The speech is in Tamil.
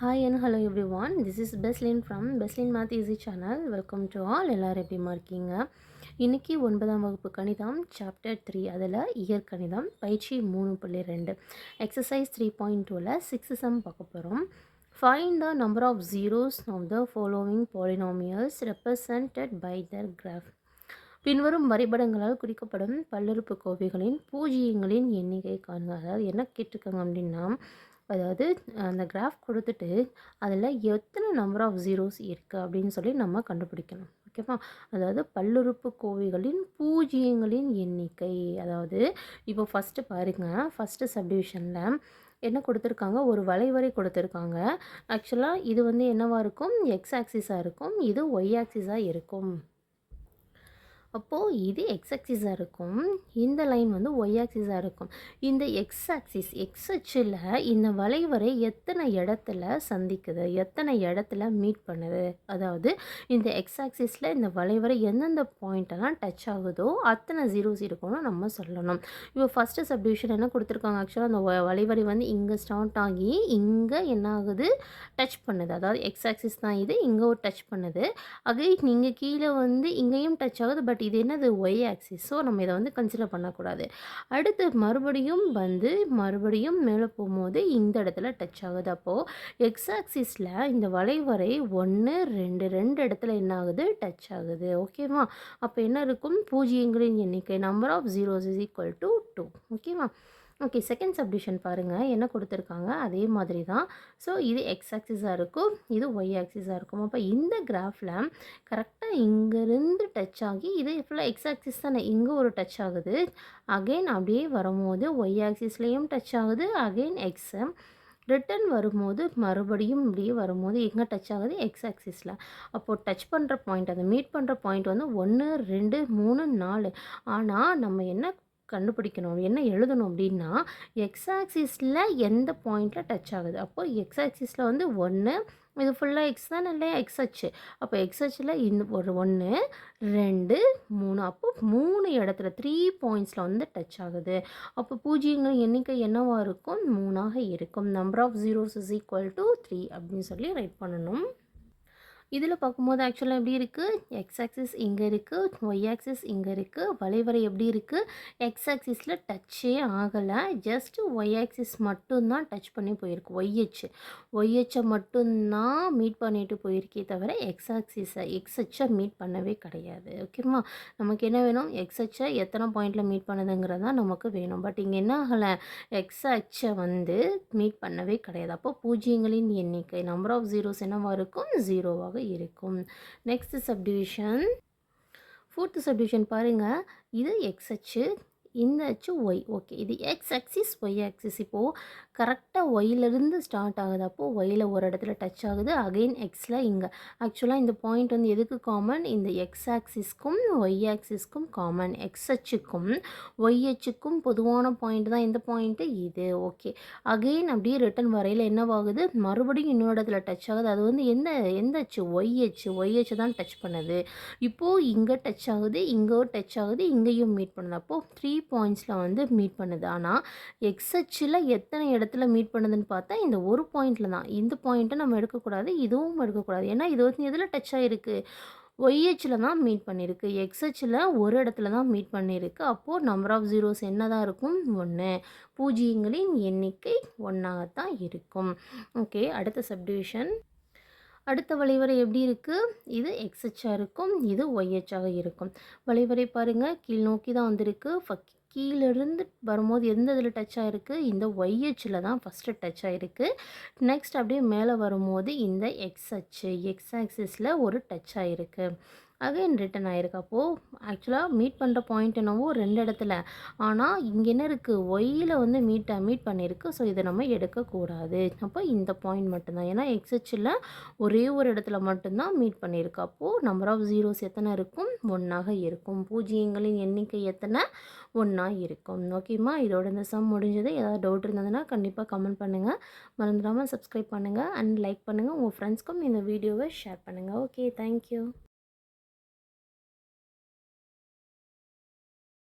Hi and hello everyone this is Beslin from Beslin math easy channel welcome to all எல்லோரும் எப்படிமா இருக்கீங்க? இன்றைக்கி ஒன்பதாம் வகுப்பு கணிதம் சாப்டர் த்ரீ அதில் இயற்கணிதம் பயிற்சி மூணு புள்ளி ரெண்டு. எக்ஸசைஸ் த்ரீ பாயிண்ட் டூவில் சிக்ஸ் சம் பார்க்க போகிறோம் find the number of zeros of the following polynomials represented by the graph பின்வரும் வரைபடங்களால் குறிக்கப்படும் பல்லுறுப்பு கோவைகளின் பூஜ்ஜியங்களின் எண்ணிக்கை காணுங்க அதாவது என்ன கேட்டிருக்காங்க அப்படின்னா அதாவது அந்த கிராஃப் கொடுத்துட்டு அதில் எத்தனை நம்பர் ஆஃப் ஜீரோஸ் இருக்குது அப்படின்னு சொல்லி நம்ம கண்டுபிடிக்கணும். ஓகேவா அதாவது பல்லுறுப்பு கோவைகளின் பூஜ்ஜியங்களின் எண்ணிக்கை. அதாவது இப்போ ஃபஸ்ட்டு பாருங்கள் ஃபஸ்ட்டு சப்டிவிஷனில் என்ன கொடுத்துருக்காங்க? ஒரு வளைவரை கொடுத்துருக்காங்க. ஆக்சுவலாக இது வந்து என்னவாக இருக்கும்? எக்ஸ் ஆக்சிஸாக இருக்கும். இது ஒய் ஆக்சிஸாக இருக்கும். அப்போது இது எக்ஸ் ஆக்சிஸாக இருக்கும். இந்த லைன் வந்து ஒய் ஆக்சிஸாக இருக்கும். இந்த எக்ஸ் ஆக்சிஸ் எக்ஸ் அச்சில் இந்த வளைவரை எத்தனை இடத்துல சந்திக்குது? எத்தனை இடத்துல மீட் பண்ணுது? அதாவது இந்த எக்ஸ் ஆக்சிஸில் இந்த வளைவரை எந்தெந்த பாயிண்டெல்லாம் டச் ஆகுதோ அத்தனை ஜீரோஸ் இருக்கும்னு நம்ம சொல்லணும். இப்போ ஃபஸ்ட்டு சப்டிவிஷன் என்ன கொடுத்துருக்காங்க? ஆக்சுவலாக அந்த வளைவரை வந்து இங்கே ஸ்டார்ட் ஆகி இங்கே என்ன ஆகுது? டச் பண்ணுது. அதாவது எக்ஸ் ஆக்சிஸ் தான் இது. இங்கே ஒரு டச் பண்ணுது. அகை நீங்கள் கீழே வந்து இங்கேயும் டச் ஆகுது பட் பட் இது என்னது ஒய் ஆக்சிஸ் ஸோ நம்ம இதை வந்து கன்சிடர் பண்ணக்கூடாது. அடுத்து மறுபடியும் வந்து மறுபடியும் மேலே போகும்போது இந்த இடத்துல டச் ஆகுது. அப்போது எக்ஸ் ஆக்சிஸில் இந்த வளைவரை ஒன்று ரெண்டு ரெண்டு இடத்துல என்ன ஆகுது? டச் ஆகுது. ஓகேவா அப்போ என்ன இருக்கும்? பூஜ்ஜியங்களின் எண்ணிக்கை number of zeros is equal to two ஓகேவா ஓகே செகண்ட் சப்டிஷன் பாருங்கள் என்ன கொடுத்துருக்காங்க? அதே மாதிரி தான். ஸோ இது எக்ஸ் ஆக்சிஸாக இருக்கும் இது ஒய் ஆக்சிஸாக இருக்கும். அப்போ இந்த கிராஃபில் கரெக்டாக இங்கேருந்து டச் ஆகி இது ஃபுல்லாக எக்ஸ் ஆக்சிஸ் தானே இங்கே ஒரு டச் ஆகுது. அகெயின் அப்படியே வரும்போது ஒய் ஆக்சிஸ்லேயும் டச் ஆகுது. அகெயின் எக்ஸு ரிட்டன் வரும்போது மறுபடியும் இப்படியே வரும்போது எங்கே டச் ஆகுது? எக்ஸ் ஆக்சிஸில் அப்போது டச் பண்ணுற பாயிண்ட் அதை மீட் பண்ணுற பாயிண்ட் வந்து ஒன்று ரெண்டு மூணு நாலு. ஆனால் நம்ம என்ன கண்டுபிடிக்கணும். என்ன எழுதணும் அப்படின்னா எக்ஸ் ஆக்சிஸில் எந்த பாயிண்டில் டச் ஆகுது? அப்போது எக்ஸ் ஆக்சிஸில் வந்து ஒன்று இது ஃபுல்லாக எக்ஸ் தான் இல்லையா? எக்ஸ் அச்சு. அப்போ எக்ஸ் அச்சில் இந்த ஒரு ஒன்று ரெண்டு மூணு. அப்போ மூணு இடத்துல த்ரீ பாயிண்ட்ஸில் வந்து டச் ஆகுது. அப்போ பூஜ்ஜியங்கள் எண்ணிக்கை என்னவாக இருக்கும்? மூணாக இருக்கும். Number of zeros is equal to three அப்படின்னு சொல்லி ரைட் பண்ணணும். இதில் பார்க்கும்போது ஆக்சுவலாக எப்படி இருக்குது எக்ஸ் ஆக்சிஸ் இங்கே இருக்குது ஒய் ஆக்சிஸ் இங்கே இருக்குது வளைவரை எப்படி இருக்குது எக்ஸ் ஆக்சிஸில் டச்சே ஆகலை. ஜஸ்ட்டு ஒய் ஆக்சிஸ் மட்டும்தான் டச் பண்ணி போயிருக்கு. ஒய்ஹெச் ஒய்ஹெச்சை மட்டும்தான் மீட் பண்ணிட்டு போயிருக்கே தவிர எக்ஸ் ஆக்சிஸை எக்ஸ்ஹெச்சை மீட் பண்ணவே கிடையாது. ஓகேம்மா நமக்கு என்ன வேணும்? எக்ஸ்ஹெச்சை எத்தனை பாயிண்டில் மீட் பண்ணுதுங்கிறது தான் நமக்கு வேணும். பட் இங்கே என்ன ஆகலை? எக்ஸ்ஹெச்சை வந்து மீட் பண்ணவே கிடையாது. அப்போ பூஜ்ஜியங்களின் எண்ணிக்கை நம்பர் ஆஃப் ஜீரோஸ் என்னவாக இருக்கும்? ஜீரோவாக இருக்கும். நெக்ஸ்ட் சப்டிவிஷன் ஃபோர்த்து சப்டிவிஷன் பாருங்கள் இது எக்ஸ் அச்சு. இந்த அச்சு ஒய் ஓகே இது எக்ஸ் ஆக்சிஸ் ஒய் ஆக்சிஸ் இப்போது கரெக்டாக ஒயிலிருந்து ஸ்டார்ட் ஆகுது அப்போது ஒயில் ஒரு இடத்துல டச் ஆகுது. அகெயின் எக்ஸில் இங்கே. ஆக்சுவலாக இந்த பாயிண்ட் வந்து எதுக்கு காமன் இந்த எக்ஸ் ஆக்சிஸ்க்கும் ஒய் ஆக்சிஸ்க்கும் காமன் எக்ஸ் அச்சுக்கும் ஒய் அச்சுக்கும் பொதுவான பாயிண்ட் தான். எந்த பாயிண்ட்டு இது ஓகே அகெயின் அப்படியே ரிட்டன் வரையில் என்னவாகுது? மறுபடியும் இன்னொரு இடத்துல டச் ஆகுது. அது வந்து எந்த எந்த அச்சு? ஒய் அச்சு. ஒய் அச்சு தான் டச் பண்ணுது. இப்போது இங்கே டச் ஆகுது இங்கே டச் ஆகுது இங்கேயும் மீட் பண்ணுது. அப்போது த்ரீ பாயிண்ட்ஸில் வந்து மீட் பண்ணுது. ஆனால் எக்ஸச்சில் எத்தனை இடத்துல மீட் பண்ணுதுன்னு பார்த்தா இந்த ஒரு பாயிண்டில் தான். இந்த பாயிண்ட்டை நம்ம எடுக்கக்கூடாது இதுவும் எடுக்கக்கூடாது. ஏன்னா இது வந்து எதில் டச் ஆகிருக்கு ஒய்ஹெச்சில் தான் மீட் பண்ணியிருக்கு எக்ஸ்ஹெச்சில் ஒரு இடத்துல தான் மீட் பண்ணியிருக்கு அப்போது நம்பர் ஆஃப் ஜீரோஸ் என்ன தான் இருக்கும்? ஒன்று பூஜ்ஜியங்களின் எண்ணிக்கை ஒன்றாகத்தான் இருக்கும். ஓகே அடுத்த சப்டிவிஷன் அடுத்த வளைவரை எப்படி இருக்குது இது எக்ஸ்ஹெச்சாக இருக்கும் இது ஒய்ஹெச்சாக இருக்கும். வளைவரை பாருங்கள் கீழ் நோக்கி தான் வந்திருக்கு. கீழேருந்து வரும்போது எந்த இதில் டச் ஆகிருக்கு இந்த ஒய்ஹெச்சில் தான் ஃபஸ்ட்டு டச் ஆகிருக்கு நெக்ஸ்ட் அப்படியே மேலே வரும்போது இந்த எக்ஸ் அச்சு எக்ஸ் ஆக்சிஸில் ஒரு டச் ஆகிருக்கு அகைன் ரிட்டன் ஆகிருக்கு அப்போது ஆக்சுவலாக மீட் பண்ணுற பாயிண்ட் என்னவோ ரெண்டு இடத்துல. ஆனால் இங்கே என்ன இருக்குது ஒய்யில் வந்து மீட் மீட் பண்ணியிருக்கு ஸோ இதை நம்ம எடுக்கக்கூடாது. அப்போ இந்த பாயிண்ட் மட்டும்தான். ஏன்னா எக்ஸச்சில் ஒரே ஒரு இடத்துல மட்டும்தான் மீட் பண்ணியிருக்கு அப்போது நம்பர் ஆஃப் ஜீரோஸ் எத்தனை இருக்கும்? ஒன்றாக இருக்கும். பூஜ்ஜியங்களின் எண்ணிக்கை எத்தனை? ஒன்றா இருக்கும். ஓகேம்மா இதோட இந்த சம் முடிஞ்சது. ஏதாவது டவுட் இருந்ததுன்னா கண்டிப்பாக கமெண்ட் பண்ணுங்கள் மறந்துடாமல் சப்ஸ்கிரைப் பண்ணுங்கள் அண்ட் லைக் பண்ணுங்கள் உங்கள் ஃப்ரெண்ட்ஸ்க்கும் இந்த வீடியோவை ஷேர் பண்ணுங்கள் ஓகே தேங்க்யூ